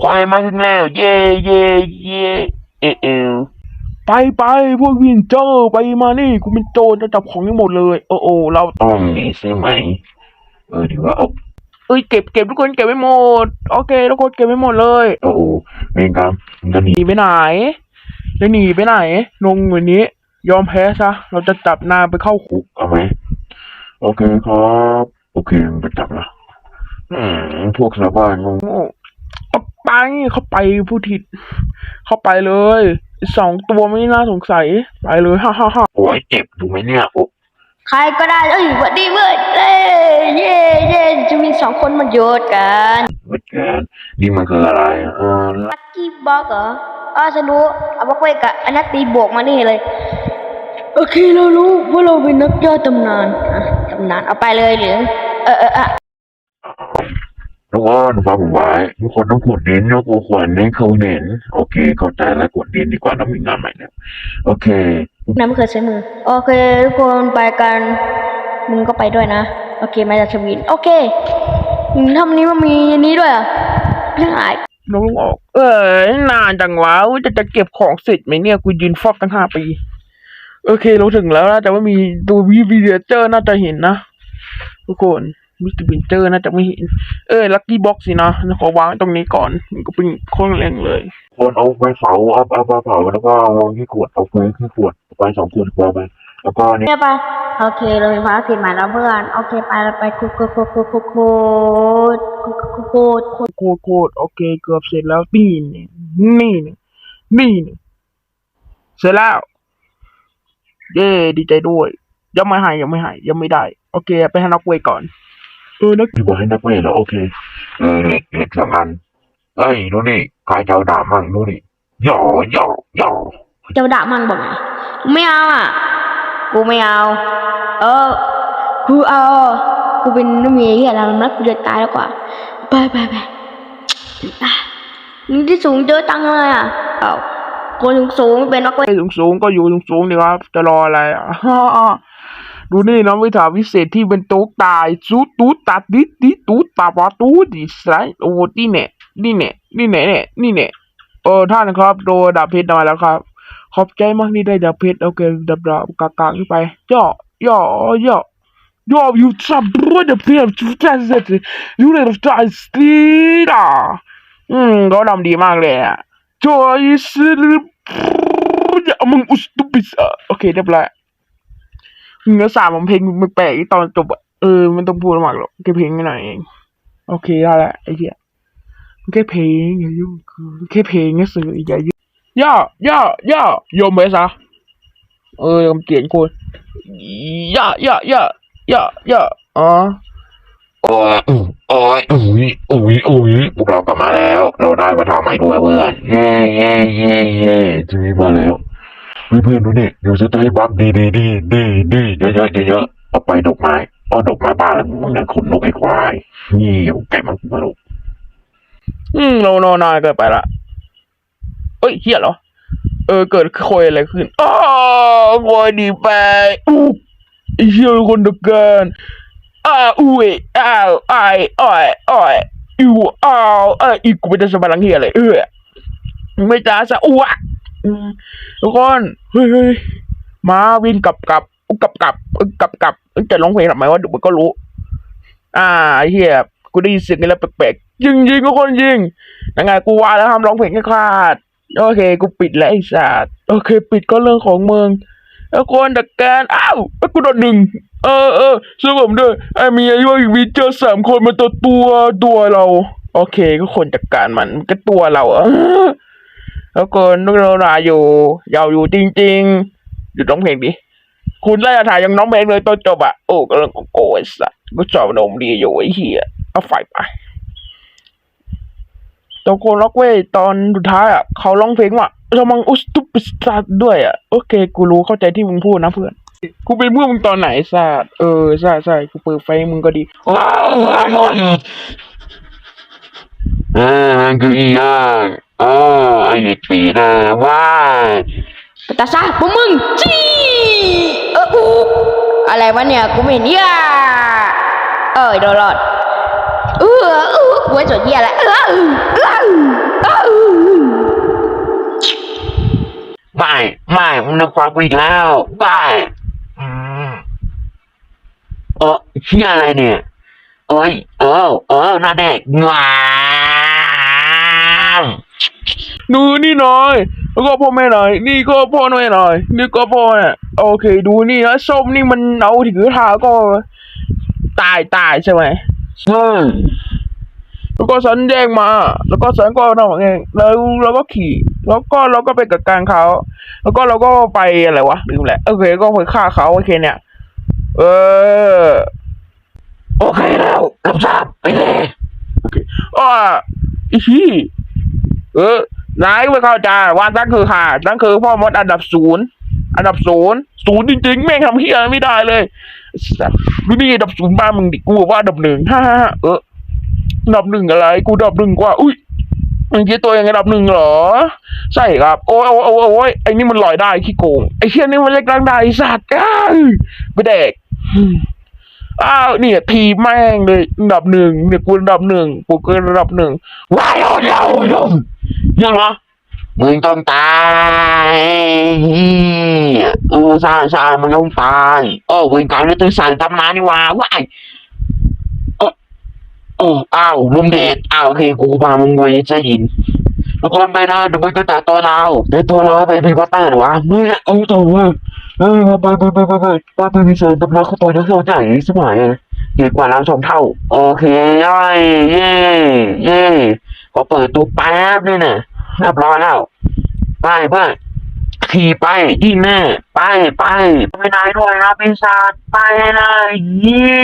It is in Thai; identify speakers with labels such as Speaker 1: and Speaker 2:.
Speaker 1: ควายมาถึงแล้ว เย่เย่เย่เออเออ
Speaker 2: ไปไปพวกวินเจอร์ไปมานี่กูเป็นโจรจะจับของทั้งหมดเลย โอ้โอ้เรา
Speaker 1: ต้องนี่ใช่ไหมเออถือว่าเอา
Speaker 2: เอ้ยเก็บเก็บทุกคนเก็บไว้หมด โอเคทุกคนเก็บไว้หมดเลย
Speaker 1: โอ้โหเวรกรรมมันจะห
Speaker 2: ห
Speaker 1: นี
Speaker 2: นีไปไหนจะหนีไปไหนลงวันนี้ ยอมแพ้ซะเราจะจับนายไปเข้าคุก
Speaker 1: เอาไหมโอเคครับ โอเคมันไปจับละอืมพวกชาวบ้านงง
Speaker 2: โง่ เอาไปเข้าไปผู้ทิดเข้าไปเลยไอ้สองตัวไม่น่าสงสัย ไปเลยฮ่าฮ่าฮ่า
Speaker 1: โอ้ยเจ็บดูไหมเนี่ยโอ้
Speaker 3: ใครก็ได้เอ้ยหวัดดีเว้ยเอ้ยเย่เย่จะมีสองคนมาโยดกัน
Speaker 1: เหมือนกันนี่มันคืออะไรอะเออ
Speaker 3: ลักกี้บ็อกเหรออ๋อฉันรู้เอาบอกไว้กับอันนักตีบวกมานี่เลยโอเคเรารู้ว่าเราเป็นนักย่อตำนานอะตำนานเอาไปเลยหรือเออเออเออ
Speaker 1: ทุกคนฟังผมไว้ทุกคนต้องกดเน้นนะกูควรเน้นเขาเน้น โอเคเข้าใจแล้วกดเน้นดีกว่าเรามีงานใหม่แล้วโอเค
Speaker 3: น้ำไม่เคยใช้มือ โอเค ทุกคนไปกัน มึงก็ไปด้วยนะ โอเคมาจากชวิน โอเคอืมทำนี้มันมีอันนี้ด้วยเหรอะไม่หาย
Speaker 2: น้องลุงออก เอ้ยนานจังวะอุ๊ยจะจะเก็บของเสร็จไหมเนี่ยกูยืนฟอกตั้งห้าปี โอเคเราถึงแล้วนะแต่ว่ามีตัววีวีเดเจอร์น่าจะเห็นนะทุกคน มิสเตอร์บินเจอร์น่าจะไม่เห็น เออลัคกี้บ็อกสินะขอวางตรงนี้ก่อนมันก็เป็นโคนแรงเลย
Speaker 1: คนเอาไปเผาเอาเอาไปเผาแล้วก็เอาที่ขวดเอาไปที่ขวดไปสองขวดพอไปแล้วก็เนี่ย
Speaker 3: ไปโอเคเรามีภารกิจใหม่แล้วเพื่อนโอเคไปเราไปคุดคุดคุดคุดคุดคุดคุดคุดคุดคุด
Speaker 2: โคตรโคตรโอเคเกือบเสร็จแล้วนี่นี่นี่นี่นี่นี่เสร็จแล้วเย้ดีใจด้วยยังไม่หายยังไม่หายยังไม่ได้ โอเค ไปให้นักเวก่อน เออนัก
Speaker 1: ที่บอกให้นักเวทแล้วโอเคเออเหล็กเหล็กสองอันเอ้ยดูนี่ใครจะเอาดาบมั่งดูนี่ย่อย่อย่อ
Speaker 3: เจ้าด่ามั่งบอกไงไม่เอาอะกูไม่เอา เออกูเอากูเป็นน้ำเมียที่อะไรมันรักกูจะตายแล้วกว่าไปไปไปอะนี่ที่สูงเจอตังค์เลยอะเอาคนสูงสูงๆเป็นนักเวท
Speaker 2: ไปสูงสูงๆก็อยู่สูงสูงๆดีครับจะรออะไรอะ ดูนี่นะวิถาวิเศษที่เป็นโต๊ะตายซูตูตัดดิดิตูตาปาตูดิสไลโอ้นี่เนี่ยนี่เนี่ยนี่เนี่ยเนี่ยนี่เนี่ยเออท่านครับโดดาบเพชรมาแล้วครับ ขอบใจมากที่ได้ดาบเพชรโอเคดับดาบกากๆขึ้นไปย่อย่อย่อย่ออยู่สับด้วยดาบเพชรชุดแท้เสร็จอยู่ในรถไฟสตีล่ะอืมเขาทำดีมากเลยอะจอยสิลอย่ามึงอุสตุปิสอะโอเคเรียบร้อย เนื้อสามของเพลงมันแปลกตอนจบเออมันต้องพูดมากหรอกแค่เพลงไม่หน่อยเองโอเคได้แล้วไอ้เหี้ยแค่เพลงอย่ายุ่งแค่เพลงแค่สื่ออย่ายุ่งย่าย่าย่ายอมไหมซะเออยอมเกลียดคนย่าย่าย่าย่าย่าอ๋อ
Speaker 1: โอ้ยโอ้ยอุ้ยอุ้ยอุ้ยพวกเรากลับมาแล้ว เราได้มาทำใหม่ด้วยเพื่อนเย่เย่เย่เย่ทีนี้มาแล้ว เพื่อนดูนี่เดี๋ยวจะได้บัฟดีดีดีดีดีเยอะเยอะเยอะเอาไปดอกไม้เอาดอกไม้บ้านมึงนั่นขนนกไอ้ควายนี่ไก่มันมาลูก
Speaker 2: อืมโนโนนายเกิดไปละเอ้ยเฮียเหรอเออเกิดโคยอะไรขึ้นอ้าวโคยดีไปอู้เฮียคนตะการอ้าวอุ้ยอ้าวไอ้ายอ้อยอ้อยอิวอ้าวเอ้ยอีกูไม่ได้สบายหลังเฮียเลยเออไม่จ้าซะอ้วก ทุกคนเฮ้ยมาวินกลับกลับกลับกลับกลับกลับจะร้องเพลงทำไมวะดี๋ยวมันก็รู้ อ่าเฮียกูได้ยินเสียงอะไรแปลกๆยิงยิงก็คนยิงยังไงกูว่าแล้วห้ามร้องเพลงให้คลาดโอเค กูปิดแล้วไอ้สัตว์โอเค ปิดก็เรื่องของเมึงแล้วคนดักการอ้าวแล้วกูโดนหนึ่งเออเออช่วยผมด้วยไอ้มีไอ้ว่ามีเจอสามคนมาตัวตัวตัวเรา โอเค ก็คนจัดการมันมันก็ตัวเราเออ แล้วคนนึกเราหนาอยู่ยาวอยู่จริงๆหยุดร้องเพลงดิคุณไล่ถ่ายยังน้องเพลงเลยตอนจบอะโอ้กำลังโกรธไอ้สัตว์กูชอบนมดีอยู่ไอ้เหี้ยเอาไฟไปตอนโคนล็อกเว้ยตอนสุดท้ายอะเขาร้องเพลงว่าเรามังอุสตุปิสตาด้วยอะโอเค กูรู้เข้าใจที่มึงพูดนะเพื่อนกูเป็นเพื่อนมึงตอนไหนซาดเออใช่ใช่กูเปิดไฟมึงก็ดี
Speaker 1: ว้าว อ่าเกูอีอ่อ่าไอ้เด็กปีนะว่าไป
Speaker 3: ตาซะพวกมึงจี้เอออูอะไรวะเนี่ยกูไม่เห็นเหี้ยเอ้ยโดนหลอดเออเออกูไอ้สนเหี้ยแหละเออเออเออ
Speaker 1: ไม่ไม่มันความอีกแล้วไม่อืเออเชี่ยอะไรเนี่ย เอ้ยเออเออหน้าเด็กงาม
Speaker 2: ดูนี่หน่อย แล้วก็พ่อแม่หน่อย นี่ก็พ่อแม่หน่อย นี่ก็พ่อเนี่ยโอเค ดูนี่นะส้มนี่มันเอาถือทาก็ ตายตายใช่ไหม
Speaker 1: ใช่
Speaker 2: แล้วก็ฉันแย่งมา แล้วก็ฉันก็ทำเองแล้วเราก็ขี่ แล้วก็เราก็ไปกัดการเขา แล้วก็เราก็ไปอะไรวะลืมแหละ โอเค ก็ไปฆ่าเขาโอเคเนี่ย เออ
Speaker 1: โอเคแล้วรับทราบไปเลยโอ่า
Speaker 2: อีชี่เออนายก็ไม่เข้าใจว่านั่นคือค่ะนั่นคือพ่อมดอันดับศูนย์อันดับศูนย์ศูนย์จริงๆแม่งทำเฮียไม่ได้เลยดูนี่อันดับศูนย์บ้ามึงดิกูว่าอันดับหนึ่งฮ่าฮ่าเอออันดับหนึ่งอะไร กูอันดับหนึ่งกว่า อุ้ยมึงคิดตัวเองอันดับหนึ่งเหรอ ใช่ครับ โอ้ยโอ้ยโอ้ยโอ้ยไอ้นี่มันลอยได้ขี้โกงไอ้เชี่ยนี่มันเล็กร่างได้สัตว์ไปเด็ก อ้าวเนี่ยทีแม่งเลยอันดับหนึ่งเนี่ยกูอันดับหนึ่งกูเกินอันดับหนึ่ง
Speaker 1: ว้ายเอาเดี๋ยวลมยังเหรอมึงต้องตายเออใช่ใช่มึงต้องตายโอ้เวรกรรมนี่ตื่นสารตำนานนี่ว่าว้ายเออเอออ้าวลุมเดชอ้าวโอเคกูพามึงไว้ใจหิน แล้วคนไปนะเดี๋ยวมึงก็แต่ตัวเราแต่ตัวเราไปเป็นพัตเตอร์หรอวะมึงเอาตัวเว้ยเออไปไปไปไปไปไปไปมีเชิญตำนานเขาตัวนักเที่ยวใหญ่สมัยเยอะกว่าเราสองเท่า โอเคย่อยเย่เย่พอเปิดตัวแป๊บนี่น่ะเรียบร้อยแล้วไปเพื่อนขี่ไปที่แน่ไปไปไปไหนด้วยนะปีศาจไปเลยยี่